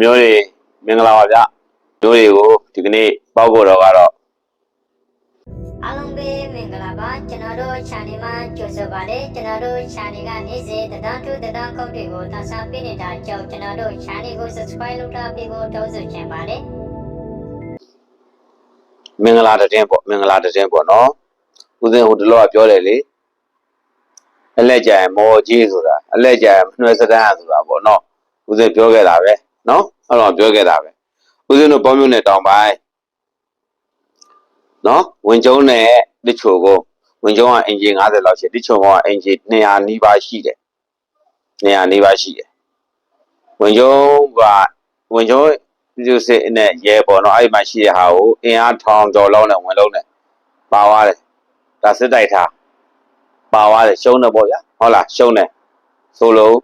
မျိုးတွေမင်္ဂလာပါဗျမျိုးတွေကိုဒီကနေ့ပေါက်ကိုတော့ကတော့အားလုံးပဲမင်္ဂလာပါကျွန်တော်တို့ channel မှာကြိုဆိုပါတယ်ကျွန်တော်တို့ channel ကနေ့စဉ်တဒန်းတူတဒန်းကုတ်တွေကိုသတ်စားပေးနေတာကြောင့်ကျွန်တော်တို့ channel ကို subscribe လုပ်ထားပြီးဖို့တောင်းဆိုချင်ပါတယ်မင်္ဂလာတဲ့တင်းပေါ့မင်္ဂလာတဲ့တင်းပေါ့နော်ဦးစင်းဟိုတလောကပြောတယ်လေအလက်ကြံမော်ကြီးဆိုတာအလက်ကြံနှွဲစတန်းဆိုတာပေါ့နော်ဦးစင်းပြောခဲ့တာပဲ နော်အဲ့တော့ပြောခဲ့တာပဲဦးစင်းတို့ပေါင်းမြို့နယ်တောင်ပိုင်းနော်ဝင်ကျုံနဲ့တချို့ကိုဝင်ကျုံကအင်ဂျင်90လောက်ရှိတယ်တချို့ကအင်ဂျင်200နီးပါးရှိတယ်200နီးပါးရှိတယ်ဝင်ကျုံကဝင်ကျုံဒီလိုစစ်နဲ့ရဲပေါ့နော်အဲ့ဒီမှာရှိတဲ့ဟာကိုအင်အားထောင်ကျော်လောက်နဲ့ဝင်လုံးနဲ့ပါသွားတယ်ဒါစစ်တိုက်ထားပါသွားတယ်ရှုံးတယ်ပေါ့ဗျာဟုတ်လားရှုံးတယ်ဆိုလို့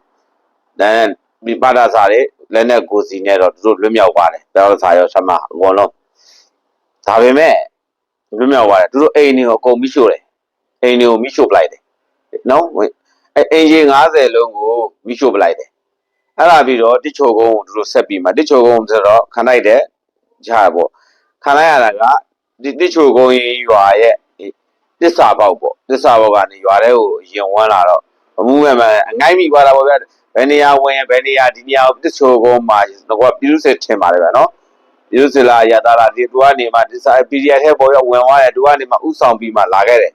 ဒါနဲ့ဒီပါဒစာတွေ လက်နဲ့ကိုစီနဲ့တော့သူတို့လွတ်မြောက်ပါတယ်ဒါတော့စာရောဆမအကုန်လုံးဒါပေမဲ့လွတ်မြောက်ပါတယ်သူတို့အိမ်တွေကိုအကုန်မိရှို့တယ်အိမ်တွေကိုမိရှို့ပလိုက်တယ်နော်အဲအိမ်ကြီး90လုံးကိုမိရှို့ပလိုက်တယ်အဲ့လာပြီးတော့တစ်ချိုကုန်းကိုသူတို့ဆက်ပြီးမှတစ်ချိုကုန်းဆိုတော့ခံလိုက်တဲ့ဂျာပေါ့ခံလိုက်ရတာကဒီတစ်ချိုကုန်းကြီးရွာရဲ့ဒီတစ္ဆာပေါက်ပေါ့တစ္ဆာပေါက်ကနေရွာထဲကိုရင်ဝန်းလာတော့အမှုမဲ့မဲ့အငိုင်းမိသွားတာပေါ့ဗျာ ဘယ်နေရာဝင်ဘယ်နေရာဒီနေရာကိုတစ်ချိုကုန်းမှာတော့ပြည်သူစစ်ထင်ပါတယ်ဗျာနော်ပြည်သူစစ်လားရတာလားဒီသူကနေမှတစ္ဆာ PDF ထဲပေါ်ရောက်ဝင်သွားတယ်သူကနေမှဥဆောင်ပြီးမှလာခဲ့တယ်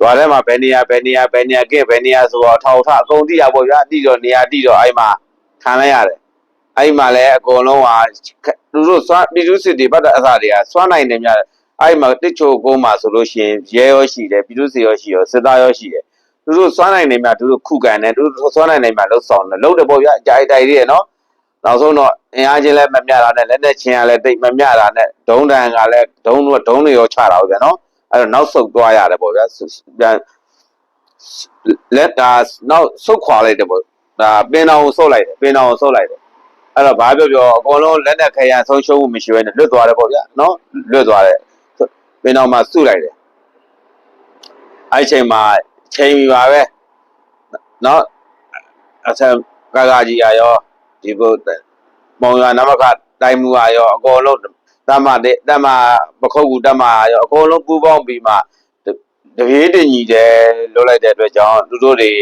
ရွာထဲမှာဘယ်နေရာဘယ်နေရာဘယ်နေရာကဲဘယ်နေရာဆိုတော့ထောက်ထအကုန်တိရပေါ့ဗျာတိတော့နေရာတိတော့အဲ့မှာခံလိုက်ရတယ်အဲ့မှာလည်းအကုန်လုံးဟာသူတို့စွမ်းပြည်သူစစ်တွေပတ်တဲ့အစားတွေကစွမ်းနိုင်တယ်များအဲ့မှာတစ်ချိုကုန်းမှာဆိုလို့ရှိရင်ရဲရောရှိတယ်ပြည်သူစစ်ရောရှိရောစစ်သားရောရှိတယ် သူတို့စွမ်းနိုင်တယ်များသူတို့ခုခံတယ်သူတို့စွမ်းနိုင်တယ်များလှုပ်ဆောင်တယ်လှုပ်တယ်ပေါ့ဗျာအကြိုက်တိုက်တွေရနော်နောက်ဆုံးတော့အင်အားချင်းလည်းမမျှတာနဲ့လက်နဲ့ချင်းကလည်းတိတ်မမျှတာနဲ့ဒုံးတန်ကလည်းဒုံးတော့ဒုံးတွေရောချတာပေါ့ဗျာနော်အဲ့တော့နောက်ဆုတ်သွားရတယ်ပေါ့ဗျာပြန်လက်ဒါနောက်ဆုတ်ခွာလိုက်တယ်ပေါ့ဒါပင်တော်ကိုဆုတ်လိုက်တယ်ပင်တော်ကိုဆုတ်လိုက်တယ်အဲ့တော့ဘာပြောပြောအကုန်လုံးလက်နဲ့ခရံဆုံးရှုံးမှုမရှိဘဲနဲ့လွတ်သွားတယ်ပေါ့ဗျာနော်လွတ်သွားတယ်ပင်တော်မှာစုလိုက်တယ်အဲ့ချိန်မှာ ချိန်ပြီပါပဲနော်အဆန်ကာကာကြီးကရောဒီကိုမောင်ရနမခတိုင်းမှုကရောအကုန်လုံးတမတဲ့တမပခုတ်ကူတမရောအကုန်လုံးပူပေါင်းပြီးမှတပြေးတင်ကြီးတယ်လွတ်လိုက်တဲ့အတွက်ကြောင့်သူတို့တွေ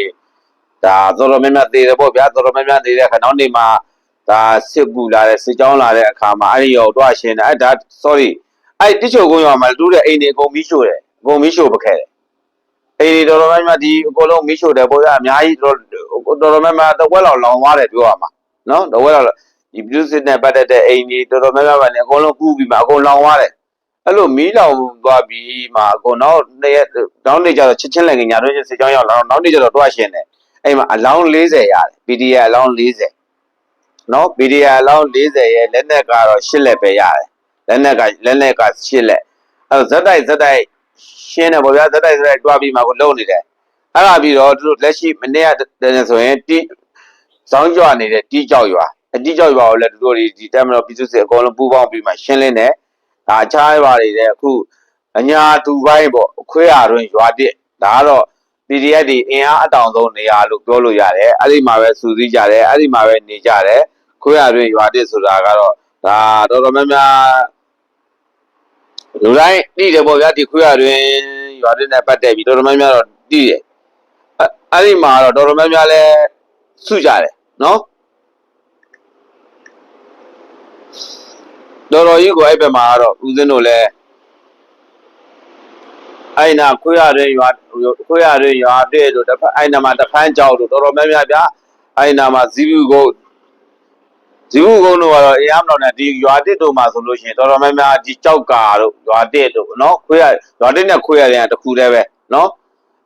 ဒါတော်တော်များများတည်တယ်ပေါ့ဗျာတော်တော်များများတည်တဲ့အခါနောက်နေမှာဒါစစ်ကူလာတဲ့စစ်ကြောင်းလာတဲ့အခါမှာအဲ့ဒီရောတွားရှင်တယ်အဲ့ဒါ sorry အဲ့တိချိုကုန်းရွာမှာတူးတဲ့အိမ်တွေအကုန်မီးရှို့တယ်အကုန်မီးရှို့ပခဲ့တယ် အိမ်တွေတော်တော်များများဒီအကုန်လုံးမီးရှို့တယ်ပေါ့ဗျာအများကြီးတော်တော်တော်များများတဝက်လောက်လောင်သွားတယ်ပြောရမှာနော်တဝက်လောက်ဒီပြုစစ်နဲ့ပတ်သက်တဲ့အိမ်တွေတော်တော်များများပါနေအကုန်လုံးကူးပြီးမှအကုန်လောင်သွားတယ်အဲ့လိုမီးလောင်သွားပြီးမှကိုနောက်နေ့ရက်နောက်နေ့ကျတော့ချစ်ချင်းလည်းညာတို့စစ်ကြောင်းရောက်လာတော့နောက်နေ့ကျတော့တွားရှင်တယ်အဲ့မှာအလောင်း40ရတယ် PDA အလောင်း40နော် PDA အလောင်း40ရဲ့လက်နက်ကတော့10လက်ပဲရတယ်လက်နက်ကလက်နက်က10လက်အဲ့ဇက်တိုက်ဇက်တိုက် ရှင်းတယ်ဗောဗျာဇက်တိုက်ဇက်တိုက်တွားပြီးမှကိုလုံနေတယ်အဲ့ဒါပြီးတော့သူတို့လက်ရှိမနေ့ကတည်းဆိုရင်တီဇောင်းကြွနေတဲ့တီကြောက်ရွာအတီကြောက်ရွာကိုလည်းသူတို့ဒီဒီတမ်းမတော်ပြည်သူစစ်အကုန်လုံးပူးပေါင်းပြီးမှရှင်းလင်းတယ်ဒါအခြားရွာတွေလည်းအခုအညာတူပိုင်းပေါ့အခွေးရတွင်ရွာတစ်ဒါကတော့ PDF တွေအင်အားအတောင်ဆုံးနေရာလို့ပြောလို့ရတယ်အဲ့ဒီမှာပဲစူးစီးကြတယ်အဲ့ဒီမှာပဲနေကြတယ်ခွေးရတွင်ရွာတစ်ဆိုတာကတော့ဒါတော်တော်များများ လူတိုင်းသိတယ်ပေါ့ဗျာဒီခွေးရတွင်ရွာတစ်နဲ့ပတ်သက်ပြီးတော်တော်များများတော့သိတယ်အဲ့အဲ့ဒီမှာတော့တော်တော်များများလဲစုကြတယ်နော်တော်တော်ကြီးကိုအဲ့ဘက်မှာကတော့ဦးစင်းတို့လည်းအဲ့နာခွေးရတဲ့ရွာခွေးရတဲ့ရွာတဲ့တို့တစ်ဖက်အဲ့နာမှာတစ်ဖန်းကြောက်တို့တော်တော်များများဗျာအဲ့နာမှာဇီဘူးကုန်း ဇီဘူးကုန်းတို့ကတော့အရားမတော်နဲ့ဒီရွာတစ်တို့မှာဆိုလို့ရှိရင်တော်တော်များများဒီကြောက်ကာတို့ရွာတစ်တို့နော်ခွေးရရွာတစ်နဲ့ခွေးရတဲ့တခုတည်းပဲနော်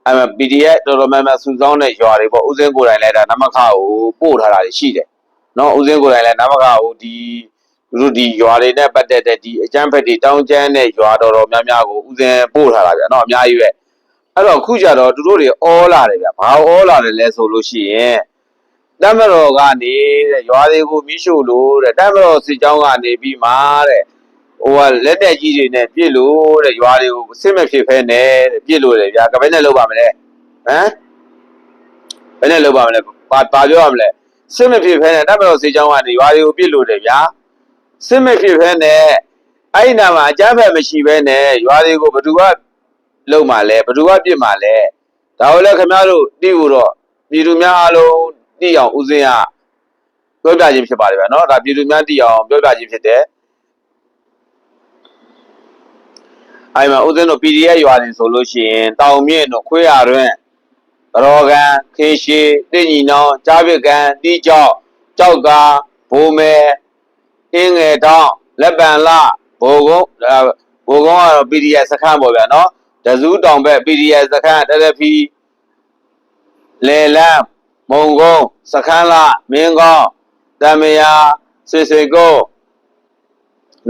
အဲ့မှာ PDF တော်တော်များများစုဆောင်းတဲ့ရွာတွေပေါ့ဦးစင်းကိုယ်တိုင်လည်းဒါနမခကိုပို့ထားတာရှိတယ်နော်ဦးစင်းကိုယ်တိုင်လည်းနမခကိုဒီသူတို့ဒီရွာတွေနဲ့ပတ်သက်တဲ့ဒီအကျန်းဖက်တွေတောင်းကျမ်းတဲ့ရွာတော်တော်များများကိုဥစဉ်ပို့ထားတာဗျာနော်အများကြီးပဲအဲ့တော့ခုကျတော့သူတို့တွေအောလာတယ်ဗျာဘာအောလာတယ်လဲဆိုလို့ရှိရင် တမတော်ကနေတဲ့ရွာတွေကိုမိရှို့လို့တဲ့တမတော်စစ်ကြောင်းကနေပြီးမှတဲ့ဟိုကလက်တက်ကြီးတွေနဲ့ပြစ်လို့တဲ့ရွာတွေကိုစစ်မဖြစ်ဖဲနဲ့တဲ့ပြစ်လို့တယ်ဗျာကဘယ်နဲ့လုပ်ပါမလဲဟမ်ဘယ်နဲ့လုပ်ပါမလဲပါပါပြောရမလဲစစ်မဖြစ်ဖဲနဲ့တပ်မတော်စေချောင်းကနေရွာတွေကိုပြစ်လို့တယ်ဗျာစစ်မဖြစ်ဖဲနဲ့အဲ့ဒီနာမှာအကြမ်းဖက်မရှိဘဲနဲ့ရွာတွေကိုဘယ်သူကလုံမှလဲဘယ်သူကပြစ်မှလဲဒါကိုလည်းခင်ဗျားတို့သိဖို့တော့ပြည်သူများအားလုံး သိအောင်ဦးစင်းကပြောပြခြင်းဖြစ်ပါတယ်ဗျာနော်ဒါပြည်သူများသိအောင်ပြောပြခြင်းဖြစ်တယ်အဲ့မှာဦးစင်းတို့ PDF ရွာနေဆိုလို့ရှိရင်တောင်မြင့်တို့ခွေးရတွင်ရောကန်ခေရှိတင့်ညီနောင်ကြားပစ်ကန်တီးကြောက်ကြောက်ကာဘိုးမဲအင်းငယ်တောင်းလက်ပံလဘိုကုန်းအဲဘိုကုန်းကတော့ PDF စခန်းပေါ့ဗျာနော်တစူးတောင်ဘက် PDF စခန်းတရဖီလေလန်း မုံကုန်းစခန်းလမင်းကောင်းတမယာဆွေဆွေကို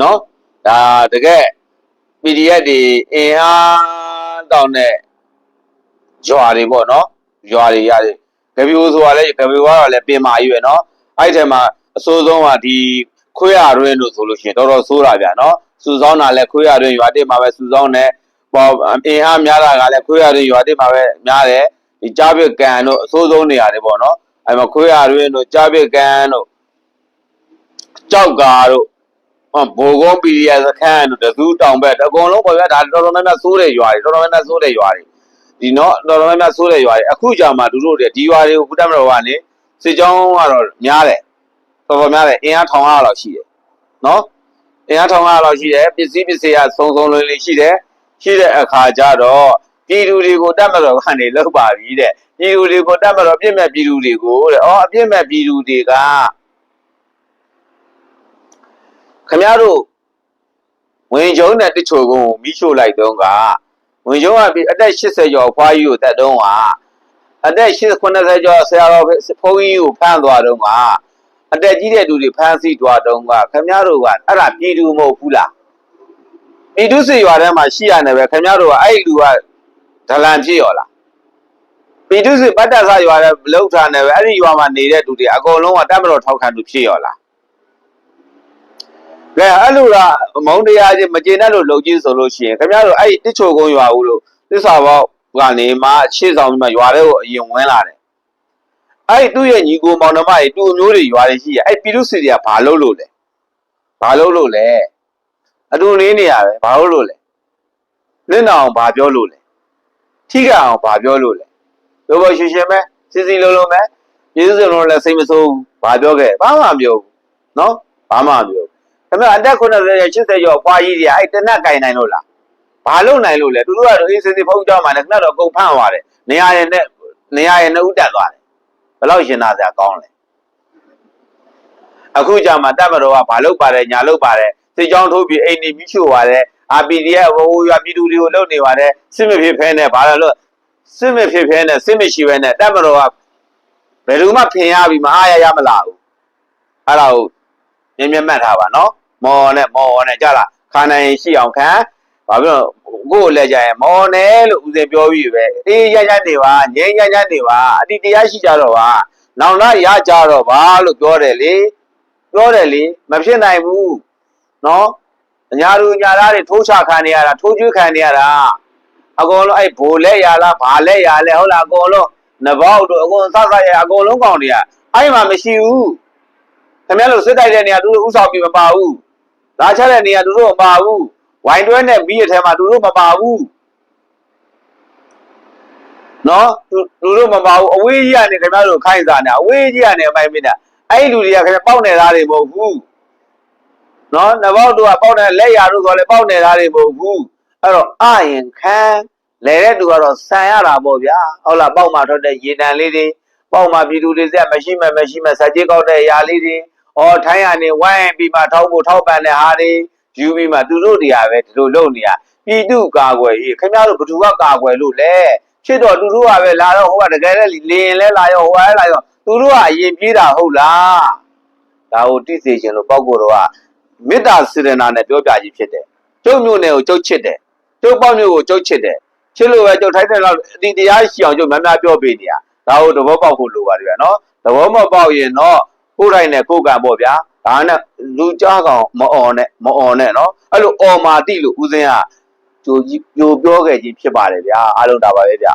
နော်ဒါတကယ် PDF တွေအင်အားတောင်းတဲ့ရွာတွေပေါ့နော်ရွာတွေရတယ်ကပီအိုဆိုတာလည်းကပီအိုကတော့လည်းပင်မာကြီးပဲနော်အဲ့ဒီထဲမှာအစိုးဆုံးကဒီခွေးရတွင်းလို့ဆိုလို့ရှိရင်တော်တော်ဆိုးတာဗျာနော်စူဆောင်းတာလည်းခွေးရတွင်းရွာတိမှာပဲစူဆောင်းတယ်ပေါ်အင်အားများတာကလည်းခွေးရတွင်းရွာတိမှာပဲများတယ် ဒီကြားပစ်ကန်တို့အစိုးဆုံးနေရာတွေပေါ့နော်အဲ့မှာခွေးရတွင်းတို့ကြားပစ်ကန်တို့ကြောက်ကာတို့ဟောဘိုကုန်းပီရီယာစခန်းတို့တစူးတောင်ဘက်အကုန်လုံးပေါ်ပြဒါတော်တော်များများစိုးတဲ့ရွာတွေတော်တော်များများစိုးတဲ့ရွာတွေဒီနော်တော်တော်များများစိုးတဲ့ရွာတွေအခုကြာမှသူတို့တွေဒီရွာတွေကိုကုတမတော်ကနေစစ်ကြောင်းကတော့များတယ်တော်တော်များတယ်အင်အားထောင်ရလောက်ရှိတယ်နော်အင်အားထောင်ရလောက်ရှိတယ်ပစ္စည်းပစ္စည်းကစုံစုံလင်လင်ရှိတယ်ရှိတဲ့အခါကျတော့ ပြည်သူတွေကိုတတ်မတော်ကနေလောက်ပါပြီတဲ့ပြည်သူတွေကိုတတ်မတော်ပြည့်မဲ့ပြည်သူတွေကိုတဲ့အော်အပြည့်မဲ့ပြည်သူတွေကခမရတို့ဝင်ကျုံနဲ့တချို့ကိုမိရှို့လိုက်တော့ကဝင်ကျုံကအသက်80ကျော်ဖွားကြီးကိုတက်တော့ကအသက်80ကျော်ဆရာတော်ဖုန်းကြီးကိုဖမ်းသွားတော့ကအတက်ကြီးတဲ့သူတွေဖမ်းဆီးသွားတော့ကခမရတို့ကအဲ့ဒါပြည်သူမဟုတ်ဘူးလားပြည်သူစီရွာထဲမှာရှိရတယ်ပဲခမရတို့ကအဲ့လူက ဒလန်ဖြစ်ရောလားပြည်သူစီပတ်သက်စာရွာထဲလောက်ထားနေပဲအဲ့ဒီရွာမှာနေတဲ့သူတွေအကုန်လုံးကတတ်မတော်ထောက်ခံသူဖြစ်ရောလားကဲအဲ့လိုလားမုံတရားချင်းမကျေနပ်လို့လုံကြီးဆိုလို့ရှိရင်ခင်ဗျားတို့အဲ့ဒီတစ်ချိုကုန်းရွာဦးလို့သစ္စာပေါက်ကနေမှရှေ့ဆောင်ပြီးမှရွာတွေကိုအရင်ဝင်လာတယ်အဲ့ဒီသူ့ရဲ့ညီကိုမောင်နှမတွေတူအမျိုးတွေရွာတွေရှိရအဲ့ပြည်သူစီတွေကဘာလုပ်လို့လဲဘာလုပ်လို့လဲအတူနေနေရပဲဘာလုပ်လို့လဲလင်းအောင်ဘာပြောလို့လဲ ထိကအောင်ဘာပြောလို့လဲပြောပေါ်ရှင်ရှင်ပဲစီစီလုံးလုံးပဲယေရှုစံတော်လည်းစိတ်မဆိုးဘူးဘာပြောခဲ့ဘာမှမပြောဘူးနော်ဘာမှမပြောဘူးခင်ဗျာအသက်90ရဲ့80ကျော်ပွားကြီးတွေကအဲ့တနက်ကင်နိုင်လို့လားဘာလို့နိုင်လို့လဲသူတို့ကတော့အေးစင်းစင်းဖုန်းကြောင်းမှလည်းခင်ဗျာတော့အကုန်ဖမ်းသွားတယ်နေရာရဲ့နဲ့နေရာရဲ့နှုတ်တက်သွားတယ်ဘယ်လောက်ရှင်သားစရာကောင်းလဲအခုကြမှာတက်မတော်ကဘာလို့ပါတယ်ညာလို့ပါတယ်စစ်ကြောင်းထိုးပြီးအိမ်နေပြီးချို့ပါတယ် အာ PDF ဟိုရွာပြည်သူတွေကိုလုံနေပါတယ်စစ်မဖြစ်ဖဲနဲ့ဘာလို့စစ်မဖြစ်ဖဲနဲ့စစ်မရှိဘဲနဲ့တက်မတော်ကဘယ်သူမှဖင်ရပြီးမအားရရမလားဘူးအဲ့ဒါကိုမြင်မြင်မှတ်ထားပါနော်မော်နဲ့မော်နဲ့ကြလားခါနိုင်ရှိအောင်ခံဘာဖြစ်လို့ကိုယ်လည်းကြရင်မော်နဲ့လို့ဦးစင်ပြောပြီးပဲအေးရရနေပါငြိမ်းချမ်းချမ်းနေပါအတိတရားရှိကြတော့ပါနောင်လာရကြတော့ပါလို့ပြောတယ်လေပြောတယ်လေမဖြစ်နိုင်ဘူးနော် ညာလူညာသားတွေထိုးချခံနေရတာထိုးကျွေးခံနေရတာအကုန်လုံးအဲ့ဘိုလက်ရလားဘာလက်ရလဲဟုတ်လားအကုန်လုံးနဘောက်တို့အကုန်စစရအကုန်လုံးကောင်တွေကအဲ့မှာမရှိဘူးခင်ဗျားတို့စစ်တိုက်တဲ့နေရာသူတို့ဥဆောင်ပြီးမပါဘူး။လာချတဲ့နေရာသူတို့မပါဘူး။ဝိုင်တွဲနဲ့ပြီးရထဲမှာသူတို့မပါဘူး။နော်သူသူတို့မပါဘူးအဝေးကြီးကနေခင်ဗျားတို့ခိုင်းစားနေအဝေးကြီးကနေအမိုင်းမင်းတာအဲ့ဒီလူတွေကခင်ဗျာပေါက်နေသားတွေမဟုတ်ဘူး။ နော်နဘောက်တို့ကပေါက်နေလက်ရတို့ဆိုလည်းပေါက်နေသားတွေမဟုတ်ဘူး။အဲ့တော့အရင်ခံလဲတဲ့သူကတော့ဆန်ရတာပေါ့ဗျာ။ဟုတ်လားပေါက်မှထွက်တဲ့ရေတံလေးတွေပေါက်မှပြည်သူတွေစက်မရှိမှမရှိမှစက်ကြီးကောက်တဲ့အရာလေးတွေ။အော်ထိုင်းရနေဝိုင်းပြီးမှထောက်ဖို့ထောက်ပံ့တဲ့ဟာတွေယူပြီးမှသူတို့တွေကပဲဒီလိုလုပ်နေရပြည်သူကာကွယ်ရေးခင်ဗျားတို့ဘယ်သူကကာကွယ်လို့လဲဖြစ်တော့သူတို့ကပဲလာတော့ဟိုကတကယ်လည်းလင်းလဲလာရောဟိုကလည်းလာရောသူတို့ကအရင်ပြေးတာဟုတ်လားဒါကိုတိစေခြင်းလို့ပောက်ကိုတော့က မေတ္တာစေရနာနဲ့ပြောပြကြီးဖြစ်တယ်ကျုပ်မျိုးနဲ့ကိုကျုပ်ချစ်တယ်ကျုပ်ပေါ့မျိုးကိုကျုပ်ချစ်တယ်ချစ်လို့ပဲကျုပ်ထိုက်တဲ့လောက်အတိတရားရှိအောင်ကျုပ်များများပြောပေးနေရဒါကိုသဘောပေါက်ဖို့လိုပါတယ်ဗျာနော်သဘောမပေါက်ရင်တော့ကိုယ်တိုင်နဲ့ကိုယ်ကံပေါ့ဗျာဒါနဲ့လူကြားကောင်မအော်နဲ့မအော်နဲ့နော်အဲ့လိုအော်မာတိလို့ဦးစင်းကကြိုကြီးပြိုပြောခဲ့ခြင်းဖြစ်ပါတယ်ဗျာအားလုံးဒါပါပဲဗျာ